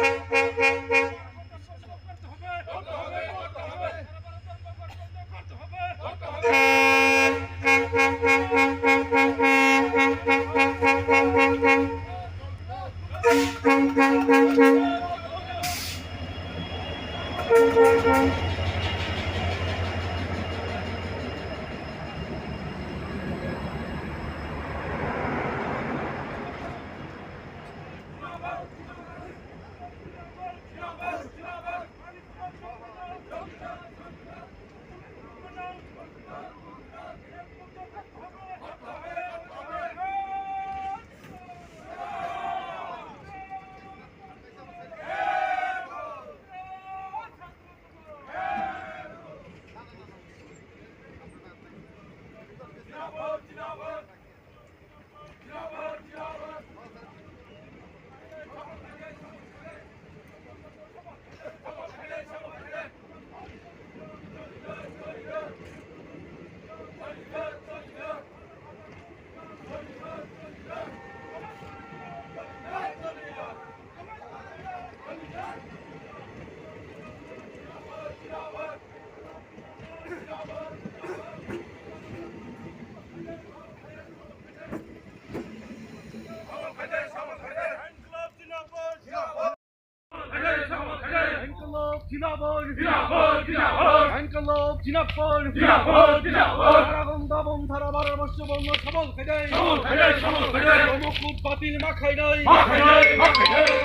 Thank you. জিনাপর জিনাপদ জিনাপদ আইনকল্লব জিনাপর জিনাপদ জিনাপদ কারাগম দাবম ধারা বারো বর্ষ বন্ধ সবল খেদাই সবল খেদাই, সবল খেদাই। মুকুট বাতিল মাখাই নাই। মাখাই নাই, নাই।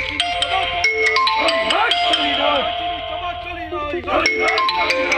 চিনি চবা চলি নাই, চলি নাই। চলি নাই চলি নাই চলি নাই,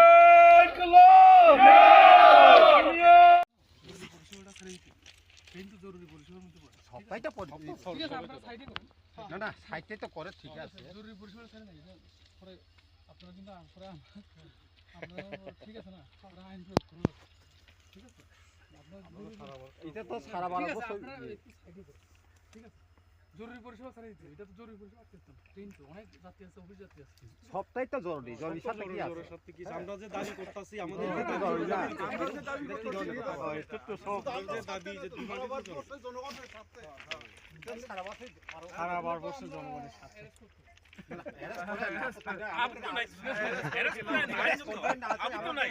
সবাই তো না না সাইডে তো করে ঠিক আছে। জরুরি পরিষেবা ছেড়ে পরে আপনারা কিন্তু পরে আপনারা ঠিক আছে না? আপনারা আইন প্রয়োগ করুন। ঠিক আছে? এটা তো সারা বারো ঠিক আছে, বছর জরুরি পরিষেবা ছাড়া দিতে এটা তো জরুরি পরিষেবা করতে ট্রেন তো অনেক যাত্রী আছে অফিস যাত্রী আছে। সবটাই তো জরুরি জরুরি সাথে কি আছে। আমরা যে দাবি করতেছি আমাদের এটা তো জরুরি না। সারা বার বছর জনগণের সাথে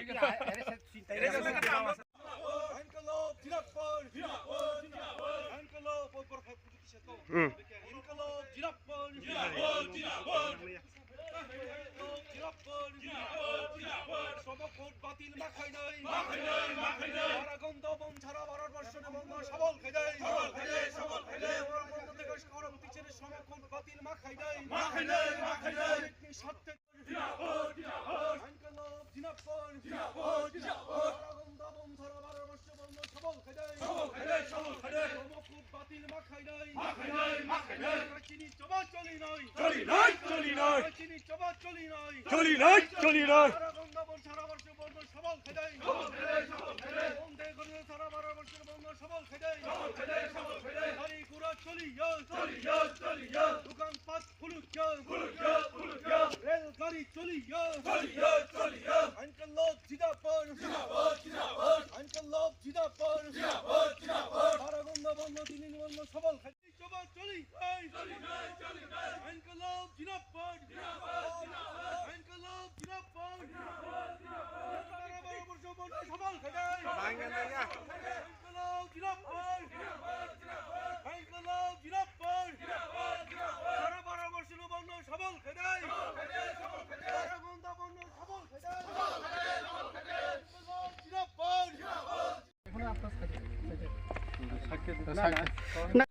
ইনকলাব সবল খেজাই সবল খেজাই সবল খেদাই। বন্ধ থেকে সরবতি ছেড়ে সমকট বাতিল মাখাই নাই মাখাই নাই, মাখাই নাই। আপনি সত্যে জিনাপদ জিনাপদ ইনকলাব জিনাপর জিনাপদ জিনাপদ কারাগন্ধ বম ছাড়া ভারত বর্ষে বন্ধ সবল খেদাই সবল খেদাই, সবল খেদাই। সমকট বাতিল মাখাই নাই মাখাই নাই, মাখাই নাই। চিনি চবা চলি নাই চলি নাই, চলি নাই। চিনি চবা চলি নাই চলি নাই, সবল খেদাই সবল খেদাই, সবল খেদাই। বন্ধে করে সারা বারো বছর বন্ধ সবল খেদাই সবল খেদাই, সবল খেদাই। গাড়ি ঘোড়া চলি চলি যা, চলি যা। দোকান পাট ফুলুক ফুলুক যা, ফুলুক যা। রেল গাড়ি চলি চলি যা, চলি যা। আনকাল লোক জিদাপর জিনাপদ জিনাপদ আনকাল লোক জিদাপর জিনাপদ জিনাপদ বারাগন্ধ বন্ধ তিন বন্ধ সবল খেদাই চবা চলি চলি নাই, চলি নাই। আনকাল লোক জিদাপর আনকাল লোক জিদাপর সারা বারো বছর বন্ধ সবল খেদাই আনকাল লোক জিদাপর আনকাল লোক জিদাপর সারা বারো বছর বন্ধ সবল খেদাই বারাগন্ধ বন্ধ সবল খেদাই আনকাল লোক জিদাপর এখন আপনার সাইডে সাইডে